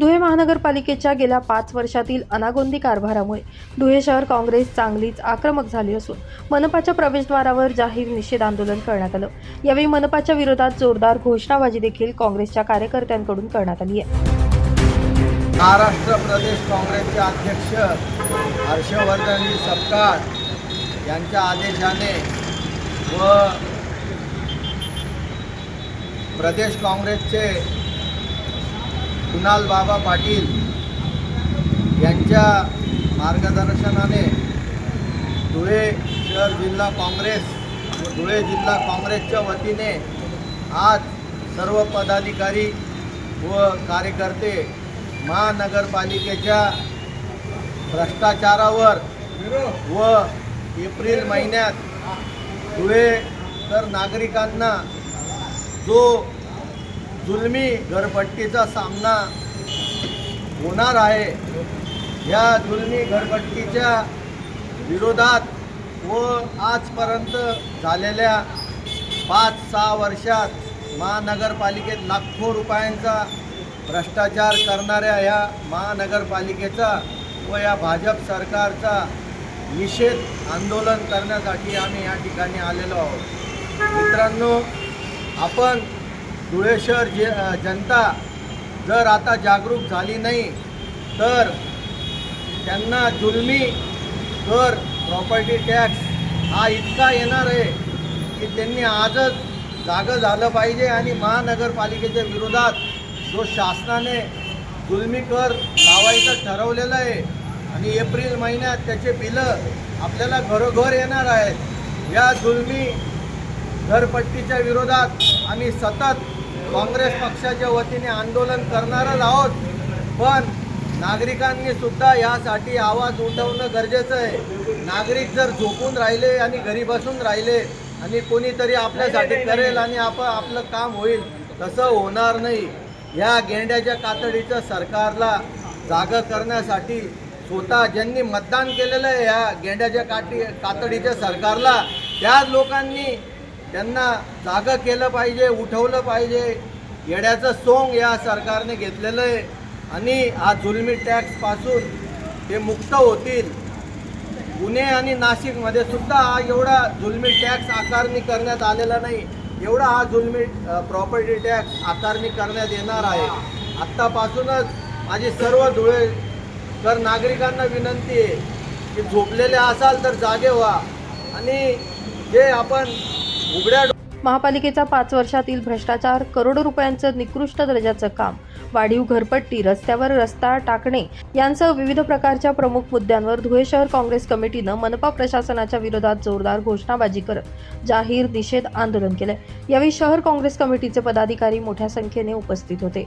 धुळे महानगरपालिकेच्या गेल्या पाच वर्षातील अनागोंदी कारभारामुळे धुळे शहर काँग्रेस चांगलीच आक्रमक झाली असून मनपाच्या प्रवेशद्वारावर जाहीर निषेध आंदोलन करण्यात आलं. यावेळी मनपाच्या विरोधात जोरदार घोषणाबाजी देखील काँग्रेसच्या कार्यकर्त्यांकडून करण्यात आली आहे. महाराष्ट्र प्रदेश काँग्रेसचे अध्यक्ष हर्षवर्धन सपकाळ यांच्या आदेशाने व प्रदेश काँग्रेसचे कुणाल बाबा पाटील यांच्या मार्गदर्शनाने धुळे शहर जिल्हा काँग्रेस व धुळे जिल्हा काँग्रेसच्या वतीने आज सर्व पदाधिकारी व कार्यकर्ते महानगरपालिकेच्या भ्रष्टाचारावर व एप्रिल महिन्यात धुळेकर नागरिकांना जो जुलमी घरपट्टीचा सामना होणार आहे या जुलमी घरपट्टीच्या विरोधात व आजपर्यंत झालेल्या पाच सहा वर्षात महानगरपालिकेत लाखो रुपयांचा भ्रष्टाचार करणाऱ्या या महानगरपालिकेचा व या भाजप सरकारचा निषेध आंदोलन करण्यासाठी आम्ही या ठिकाणी आलेलो आहोत. मित्रांनो आपण धुळे शहर जे जनता जर आता जागरूक झाली नाही तर त्यांना जुलमी कर प्रॉपर्टी टॅक्स हा इतका येणार आहे की त्यांनी आजच जागं झालं पाहिजे आणि महानगरपालिकेच्या विरोधात जो शासनाने जुलमी कर लावायचं ठरवलेलं आहे आणि एप्रिल महिन्यात त्याचे बिलं आपल्याला घरोघर येणार आहेत. या जुलमी घरपट्टीच्या विरोधात आम्ही सतत काँग्रेस पक्षाच्या वतीने आंदोलन करणारच आहोत. पण नागरिकांनी सुद्धा यासाठी आवाज उठवणं गरजेचं आहे. नागरिक जर झोपून राहिले आणि घरी बसून राहिले आणि कोणीतरी आपल्यासाठी करेल आणि आप आपलं काम होईल तसं होणार नाही. या गेंड्याच्या कातडीचं सरकारला जागं करण्यासाठी स्वतः ज्यांनी मतदान केलेलं आहे या गेंड्याच्या काठी कातडीच्या सरकारला त्या लोकांनी त्यांना जागं केलं पाहिजे उठवलं पाहिजे. येड्याचं सोंग या सरकारने घेतलेलं आहे. आणि हा जुलमी टॅक्सपासून ते मुक्त होतील. पुणे आणि नाशिकमध्ये सुद्धा हा एवढा जुलमी टॅक्स आकारणी करण्यात आलेला नाही. एवढा हा जुलमी प्रॉपर्टी टॅक्स आकारणी करण्यात येणार आहे. आत्तापासूनच माझी सर्व धुळे तर नागरिकांना विनंती आहे की झोपलेले असाल तर जागे व्हा. आणि जे आपण उघड्या महापालिकेचा पाच वर्षातील भ्रष्टाचार करोडो रुपयांचं निकृष्ट दर्जाचं काम वाढीव घरपट्टी रस्त्यावर रस्ता टाकणे यांसह विविध प्रकारच्या प्रमुख मुद्द्यांवर धुळे शहर काँग्रेस कमिटीनं मनपा प्रशासनाच्या विरोधात जोरदार घोषणाबाजी करत जाहीर निषेध आंदोलन केलं यावेळी शहर काँग्रेस कमिटीचे पदाधिकारी मोठ्या संख्येने उपस्थित होते.